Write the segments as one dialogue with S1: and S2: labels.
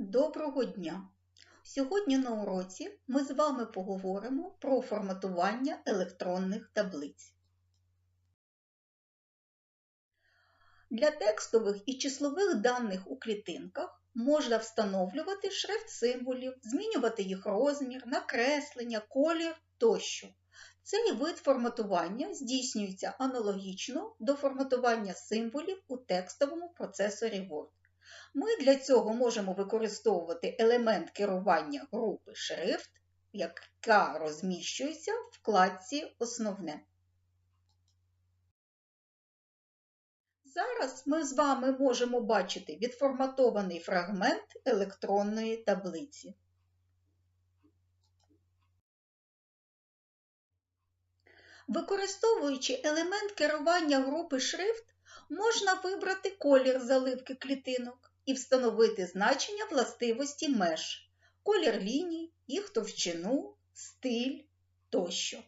S1: Доброго дня! Сьогодні на уроці ми з вами поговоримо про форматування електронних таблиць. Для текстових і числових даних у клітинках можна встановлювати шрифт символів, змінювати їх розмір, накреслення, колір тощо. Цей вид форматування здійснюється аналогічно до форматування символів у текстовому процесорі Word. Ми для цього можемо використовувати елемент керування групи шрифт, яка розміщується в вкладці Основне. Зараз ми з вами можемо бачити відформатований фрагмент електронної таблиці. Використовуючи елемент керування групи шрифт, можна вибрати колір заливки клітинок і встановити значення властивості меж, колір ліній, їх товщину, стиль тощо.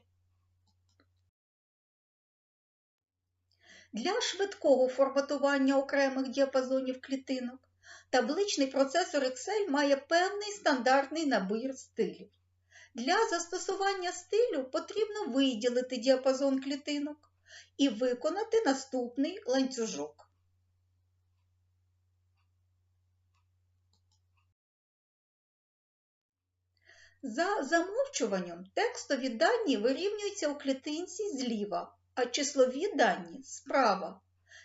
S1: Для швидкого форматування окремих діапазонів клітинок табличний процесор Excel має певний стандартний набір стилів. Для застосування стилю потрібно виділити діапазон клітинок і виконати наступний ланцюжок. За замовчуванням текстові дані вирівнюються у клітинці зліва, а числові дані справа.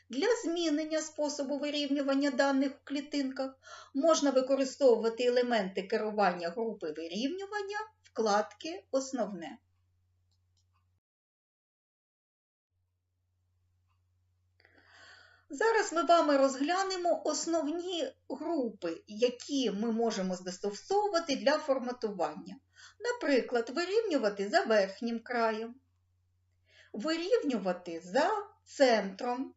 S1: Для змінення способу вирівнювання даних у клітинках можна використовувати елементи керування групи вирівнювання вкладки Основне. Зараз ми вами розглянемо основні групи, які ми можемо застосовувати для форматування. Наприклад, вирівнювати за верхнім краєм, вирівнювати за центром,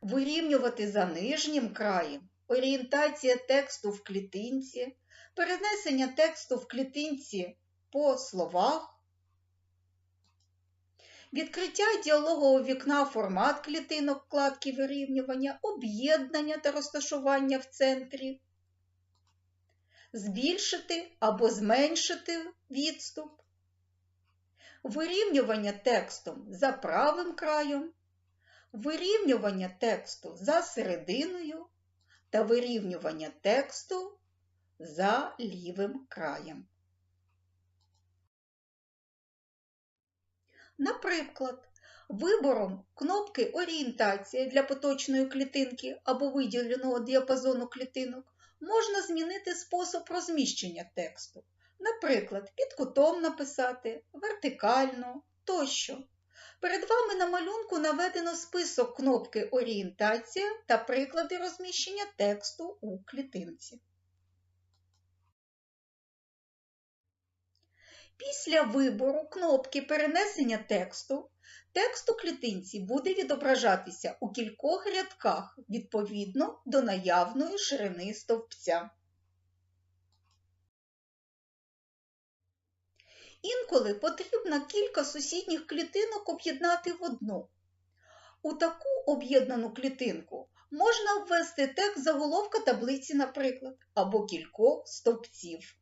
S1: вирівнювати за нижнім краєм, орієнтація тексту в клітинці, перенесення тексту в клітинці по словах, відкриття діалогового вікна формат клітинок вкладки вирівнювання, об'єднання та розташування в центрі, збільшити або зменшити відступ, вирівнювання текстом за правим краєм, вирівнювання тексту за серединою та вирівнювання тексту за лівим краєм. Наприклад, вибором кнопки Орієнтація для поточної клітинки або виділеного діапазону клітинок можна змінити спосіб розміщення тексту. Наприклад, під кутом написати, вертикально тощо. Перед вами на малюнку наведено список кнопки Орієнтація та приклади розміщення тексту у клітинці. Після вибору кнопки перенесення тексту текст у клітинці буде відображатися у кількох рядках відповідно до наявної ширини стовпця. Інколи потрібно кілька сусідніх клітинок об'єднати в одну. У таку об'єднану клітинку можна ввести текст заголовка таблиці, наприклад, або кількох стовпців.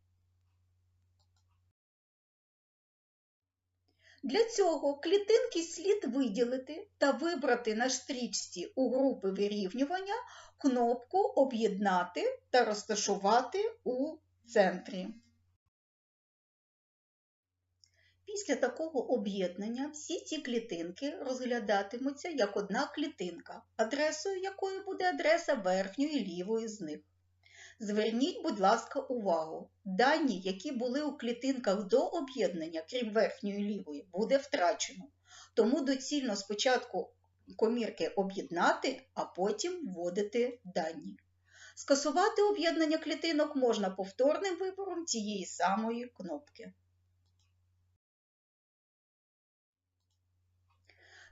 S1: Для цього клітинки слід виділити та вибрати на стрічці у групи вирівнювання кнопку Об'єднати та розташувати у центрі. Після такого об'єднання всі ці клітинки розглядатимуться як одна клітинка, адресою якої буде адреса верхньої лівої з них. Зверніть, будь ласка, увагу. Дані, які були у клітинках до об'єднання, крім верхньої лівої, буде втрачено. Тому доцільно спочатку комірки об'єднати, а потім вводити дані. Скасувати об'єднання клітинок можна повторним вибором цієї самої кнопки.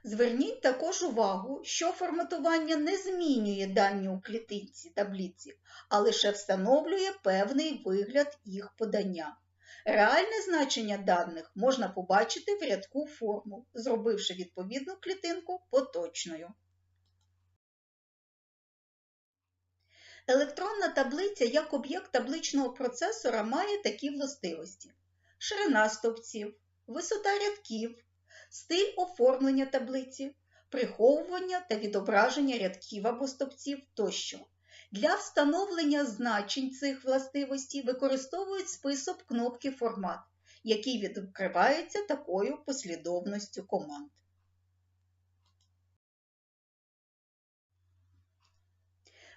S1: Зверніть також увагу, що форматування не змінює дані у клітинці таблиці, а лише встановлює певний вигляд їх подання. Реальне значення даних можна побачити в рядку формул, зробивши відповідну клітинку поточною. Електронна таблиця як об'єкт табличного процесора має такі властивості: ширина стовпців, висота рядків, стиль оформлення таблиці, приховування та відображення рядків або стовпців тощо. Для встановлення значень цих властивостей використовують список кнопки Формат, який відкривається такою послідовністю команд.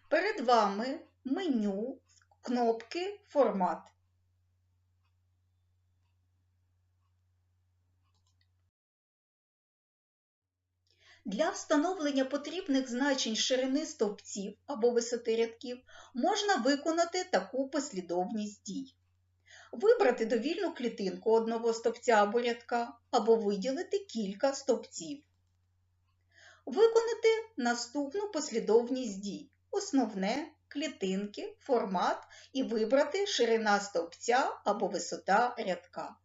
S1: Перед вами меню кнопки Формат. Для встановлення потрібних значень ширини стовпців або висоти рядків можна виконати таку послідовність дій. Вибрати довільну клітинку одного стовпця або рядка, або виділити кілька стовпців. Виконати наступну послідовність дій. Основне, клітинки, формат і вибрати ширина стовпця або висота рядка.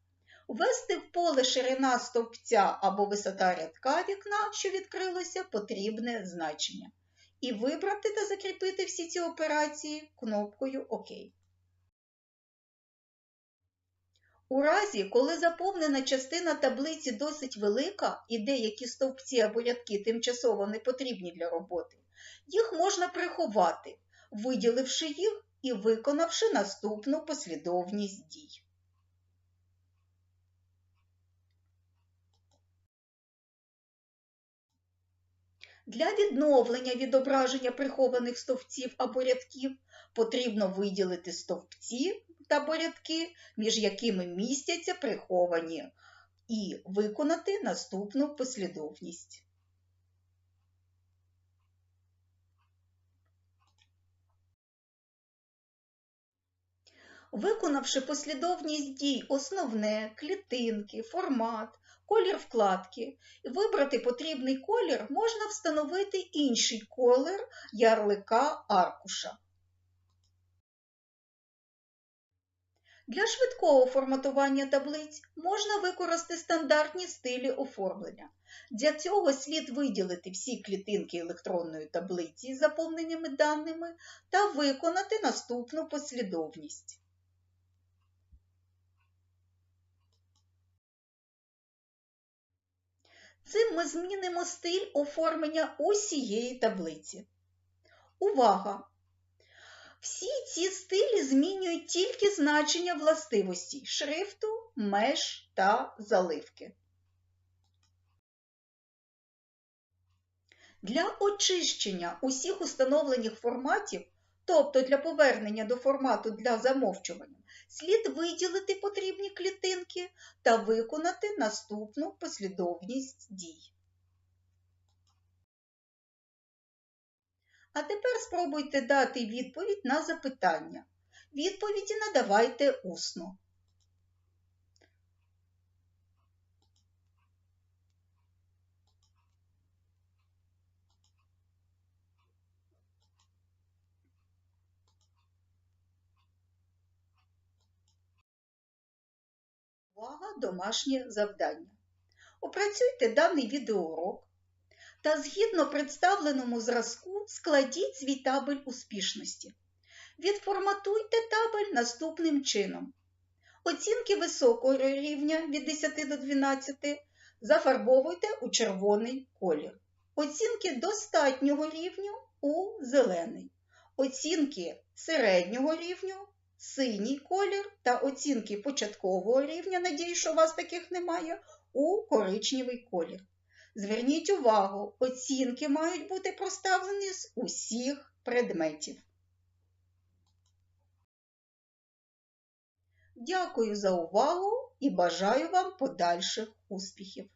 S1: Ввести в поле ширина стовпця або висота рядка вікна, що відкрилося, потрібне значення. І вибрати та закріпити всі ці операції кнопкою ОК. У разі, коли заповнена частина таблиці досить велика і деякі стовпці або рядки тимчасово не потрібні для роботи, їх можна приховати, виділивши їх і виконавши наступну послідовність дій. Для відновлення відображення прихованих стовпців або рядків потрібно виділити стовпці та порядки, між якими містяться приховані, і виконати наступну послідовність. Виконавши послідовність дій основне, клітинки, формат, колір вкладки, вибрати потрібний колір можна встановити інший колір ярлика аркуша. Для швидкого форматування таблиць можна використати стандартні стилі оформлення. Для цього слід виділити всі клітинки електронної таблиці з заповненими даними та виконати наступну послідовність. Цим ми змінимо стиль оформлення усієї таблиці. Увага! Всі ці стилі змінюють тільки значення властивостей шрифту, меж та заливки. Для очищення усіх установлених форматів, тобто для повернення до формату для замовчування, слід виділити потрібні клітинки та виконати наступну послідовність дій. А тепер спробуйте дати відповідь на запитання. Відповіді надавайте усно. Увага, домашнє завдання. Опрацюйте даний відеоурок та згідно представленому зразку складіть свій табель успішності. Відформатуйте табель наступним чином. Оцінки високого рівня від 10 до 12 зафарбовуйте у червоний колір. Оцінки достатнього рівню у зелений. Оцінки середнього рівню синій колір та оцінки початкового рівня, надію, що у вас таких немає, у коричневий колір. Зверніть увагу, оцінки мають бути проставлені з усіх предметів. Дякую за увагу і бажаю вам подальших успіхів!